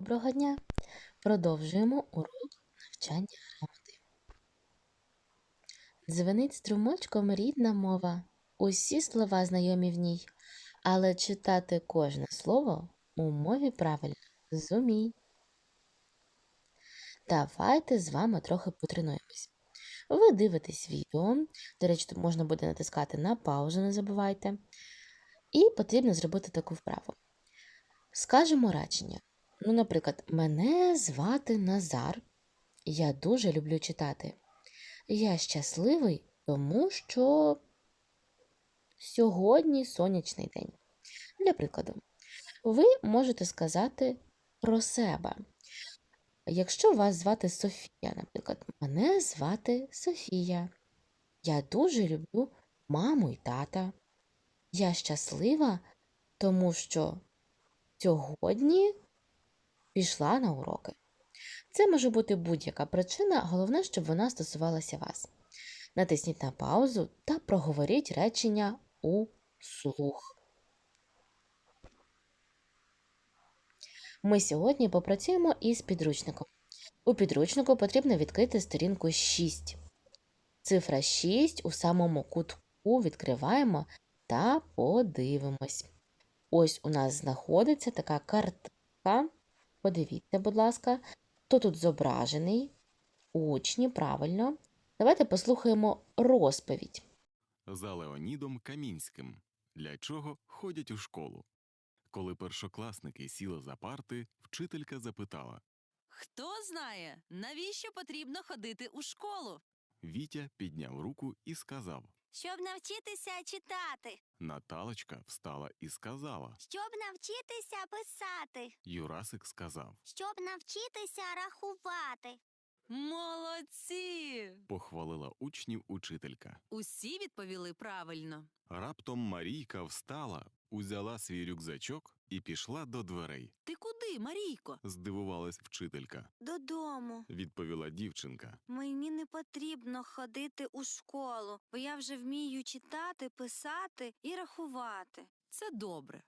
Доброго дня! Продовжуємо урок навчання грамоти. Дзвенить струмочком рідна мова, усі слова знайомі в ній, але читати кожне слово у мові правильно зумій. Давайте з вами трохи потренуємось. Ви дивитесь відео, до речі, тут можна буде натискати на паузу, не забувайте. І потрібно зробити таку вправу. Скажемо речення. Ну, наприклад, мене звати Назар. Я дуже люблю читати. Я щасливий, тому що сьогодні сонячний день. Для прикладу, ви можете сказати про себе. Якщо вас звати Софія, наприклад, мене звати Софія. Я дуже люблю маму і тата. Я щаслива, тому що сьогодні пішла на уроки. Це може бути будь-яка причина, головне, щоб вона стосувалася вас. Натисніть на паузу та проговоріть речення у слух. Ми сьогодні попрацюємо із підручником. У підручнику потрібно відкрити сторінку 6. Цифра 6 у самому кутку відкриваємо та подивимось. Ось у нас знаходиться така картинка. Подивіться, будь ласка, хто тут зображений? Учні, правильно. Давайте послухаємо розповідь. за Леонідом Камінським. Для чого ходять у школу? Коли першокласники сіли за парти, вчителька запитала. Хто знає, навіщо потрібно ходити у школу? Вітя підняв руку і сказав. Щоб навчитися читати, Наталочка встала і сказала. щоб навчитися писати, Юрасик сказав. щоб навчитися рахувати. Молодці! Похвалила учнів учителька. Усі відповіли правильно. Раптом Марійка встала, узяла свій рюкзачок і пішла до дверей. Ти куди, Марійко? Здивувалась вчителька. Додому. Відповіла дівчинка. Мені не потрібно ходити у школу, бо я вже вмію читати, писати і рахувати. Це добре.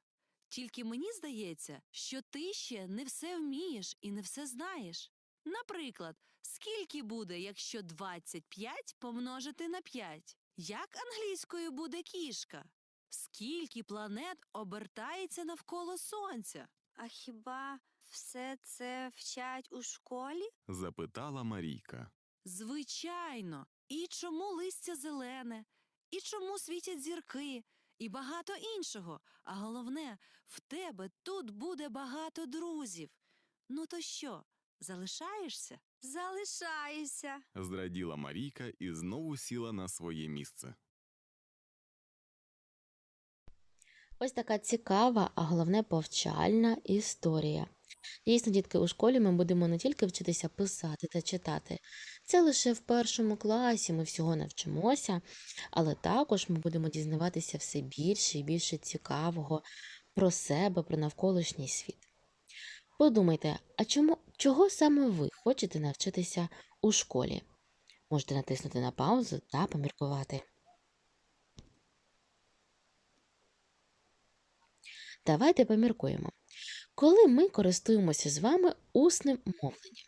Тільки мені здається, що ти ще не все вмієш і не все знаєш. Наприклад, скільки буде, якщо 25 помножити на 5? Як англійською буде кішка? Скільки планет обертається навколо сонця? А хіба все це вчать у школі? Запитала Марійка. Звичайно. І чому листя зелене, і чому світять зірки, і багато іншого. А головне, в тебе тут буде багато друзів. Ну то що, залишаєшся? Залишаюся. Зраділа Марійка і знову сіла на своє місце. Ось така цікава, а головне повчальна історія. Дійсно, дітки, у школі ми будемо не тільки вчитися писати та читати. Це лише в першому класі ми всього навчимося, але також ми будемо дізнаватися все більше і більше цікавого про себе, про навколишній світ. Подумайте, а чому, чого саме ви хочете навчитися у школі? Можете натиснути на паузу та поміркувати. Давайте поміркуємо. Коли ми користуємося з вами усним мовленням.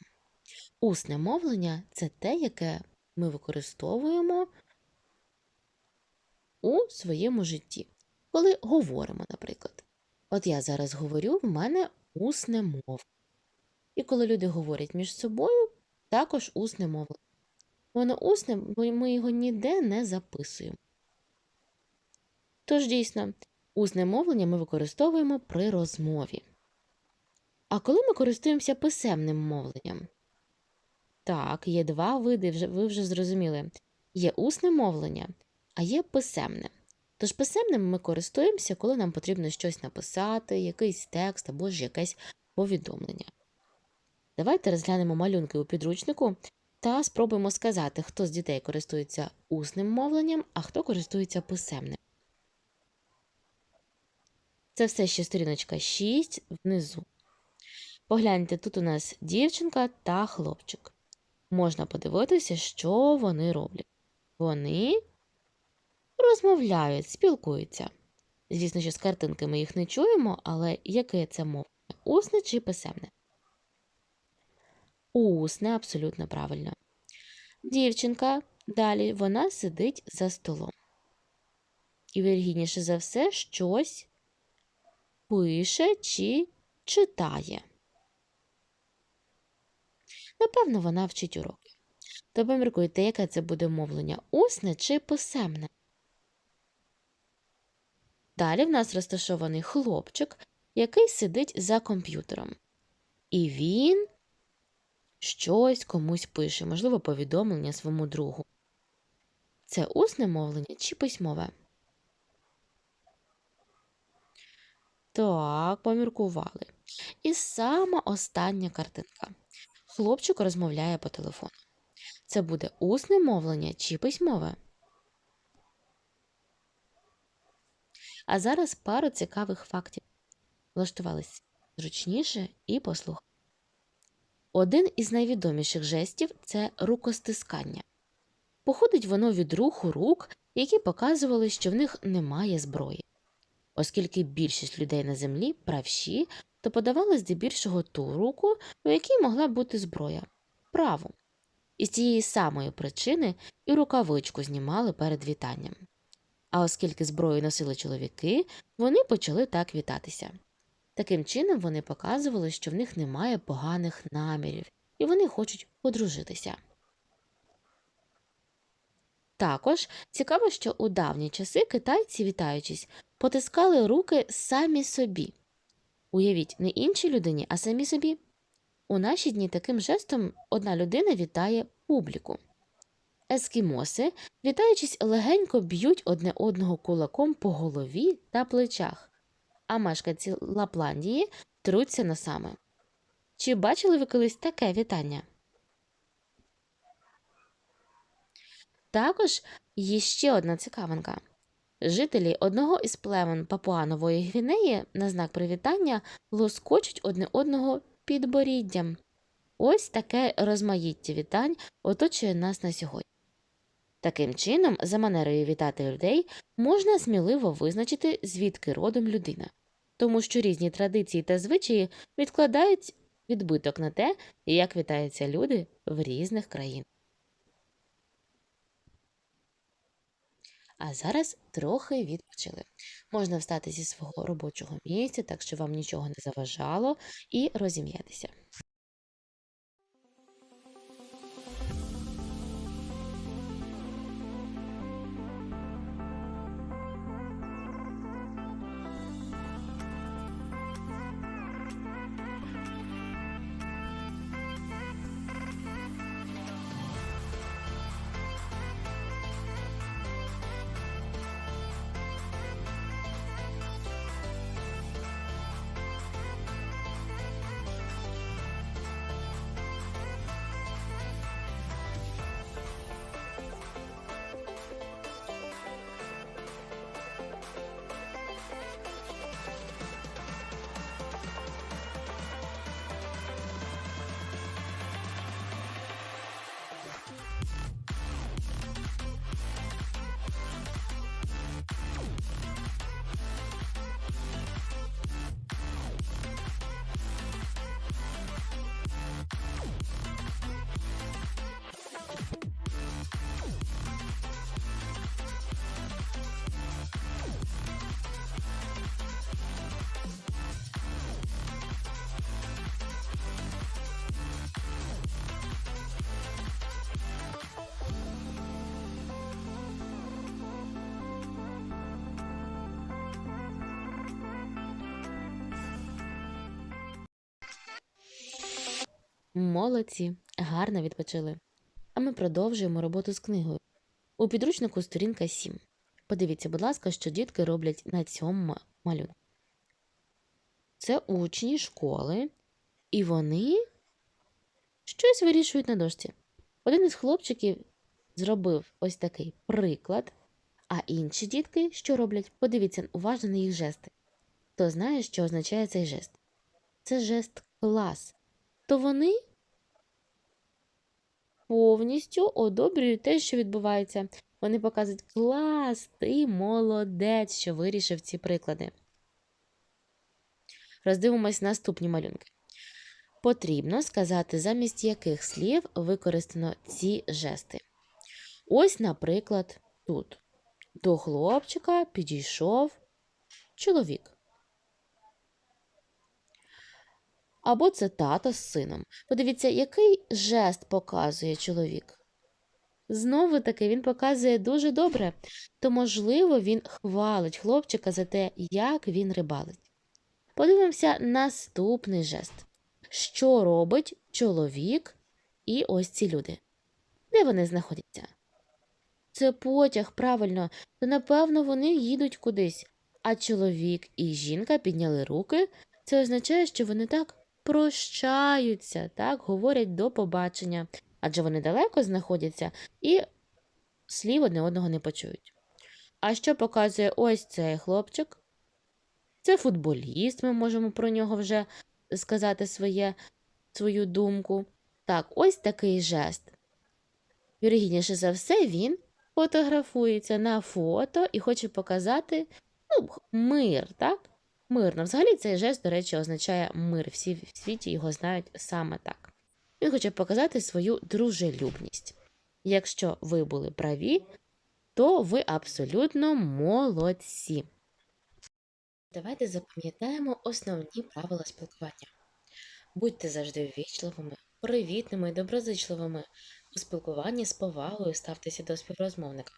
Усне мовлення це те, яке ми використовуємо у своєму житті. Коли говоримо, наприклад. От я зараз говорю, в мене усне мовлення. І коли люди говорять між собою, також усне мовлення. Воно усне, бо ми його ніде не записуємо. Тож дійсно, Усне мовлення ми використовуємо при розмові. А коли ми користуємося писемним мовленням? Так, є два види, ви вже зрозуміли. Є усне мовлення, а є писемне. Тож писемним ми користуємося, коли нам потрібно щось написати, якийсь текст або ж якесь повідомлення. Давайте розглянемо малюнки у підручнику та спробуємо сказати, хто з дітей користується усним мовленням, а хто користується писемним. Це все ще сторіночка 6 внизу. Погляньте, тут у нас дівчинка та хлопчик. Можна подивитися, що вони роблять. Вони розмовляють, спілкуються. Звісно, що з картинки ми їх не чуємо, але яке це мовлення? Усне чи писемне? Усне, абсолютно правильно. Дівчинка далі вона сидить за столом. І віргідніше за все щось пише чи читає. Напевно, вона вчить уроки. То поміркуйте, яке це буде мовлення усне чи писемне. Далі в нас розташований хлопчик, який сидить за комп'ютером. І він щось комусь пише, можливо, повідомлення своєму другу. Це усне мовлення чи письмове? Так, поміркували. І сама остання картинка. Хлопчик розмовляє по телефону. Це буде усне мовлення чи письмове? А зараз пару цікавих фактів. Влаштувались зручніше і послухайте. Один із найвідоміших жестів це рукостискання. Походить воно від руху рук, які показували, що в них немає зброї. Оскільки більшість людей на землі правші, то подавали здебільшого ту руку, у якій могла бути зброя праву. І з цієї самої причини і рукавичку знімали перед вітанням. А оскільки зброю носили чоловіки, вони почали так вітатися. Таким чином вони показували, що в них немає поганих намірів, і вони хочуть одружитися. Також цікаво, що у давні часи китайці, вітаючись, потискали руки самі собі. Уявіть, не іншій людині, а самі собі. У наші дні таким жестом одна людина вітає публіку. Ескімоси, вітаючись, легенько б'ють одне одного кулаком по голові та плечах, а мешканці Лапландії труться носами. Чи бачили ви колись таке вітання? Також є ще одна цікавинка. Жителі одного із племен Папуанової Гвінеї на знак привітання лоскочуть одне одного підборіддям. Ось таке розмаїття вітань оточує нас на сьогодні. Таким чином, за манерою вітати людей можна сміливо визначити, звідки родом людина, тому що різні традиції та звичаї відкладають відбиток на те, як вітаються люди в різних країнах. А зараз трохи відпочили. Можна встати зі свого робочого місця, так що вам нічого не заважало, і розім'ятися. Молодці, гарно відпочили. А ми продовжуємо роботу з книгою. У підручнику сторінка 7. Подивіться, будь ласка, що дітки роблять на цьому малюнку. Це учні школи, і вони щось вирішують на дошці. Один із хлопчиків зробив ось такий приклад, а інші дітки що роблять? Подивіться уважно на їх жести. Хто знає, що означає цей жест? Це жест клас. То вони повністю одобрюють те, що відбувається. Вони показують клас, ти молодець, що вирішив ці приклади. Роздивимось наступні малюнки. потрібно сказати, замість яких слів використано ці жести. Ось, наприклад, тут до хлопчика підійшов чоловік. Або це тато з сином. Подивіться, який жест показує чоловік. Знову таки він показує дуже добре, то, можливо, він хвалить хлопчика за те, як він рибалить. Подивимося наступний жест. Що робить чоловік і ось ці люди? Де вони знаходяться? Це потяг, правильно, то напевно вони їдуть кудись. А чоловік і жінка підняли руки. Це означає, що вони так прощаються, так, говорять до побачення, адже вони далеко знаходяться і слів одне одного не почують. А що показує ось цей хлопчик? Це футболіст, ми можемо про нього вже сказати своє, свою думку. Так, ось такий жест. Вірогідніше за все, він фотографується на фото і хоче показати ну, мир, так? Мирно. Взагалі цей жест, до речі, означає мир. Всі в світі його знають саме так. Він хоче показати свою дружелюбність. Якщо ви були праві, то ви абсолютно молодці. Давайте запам'ятаємо основні правила спілкування. Будьте завжди ввічливими, привітними і доброзичливими. У спілкуванні з повагою ставтеся до співрозмовника.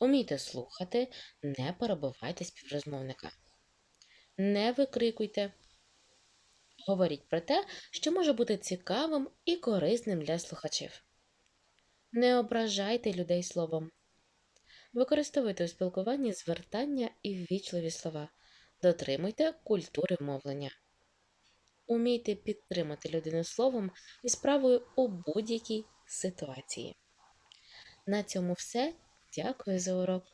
Умійте слухати, не перебивайте співрозмовника. Не викрикуйте. Говоріть про те, що може бути цікавим і корисним для слухачів. Не ображайте людей словом. Використовуйте у спілкуванні звертання і ввічливі слова. Дотримуйте культури мовлення. Умійте підтримати людину словом і справою у будь-якій ситуації. На цьому все. Дякую за урок.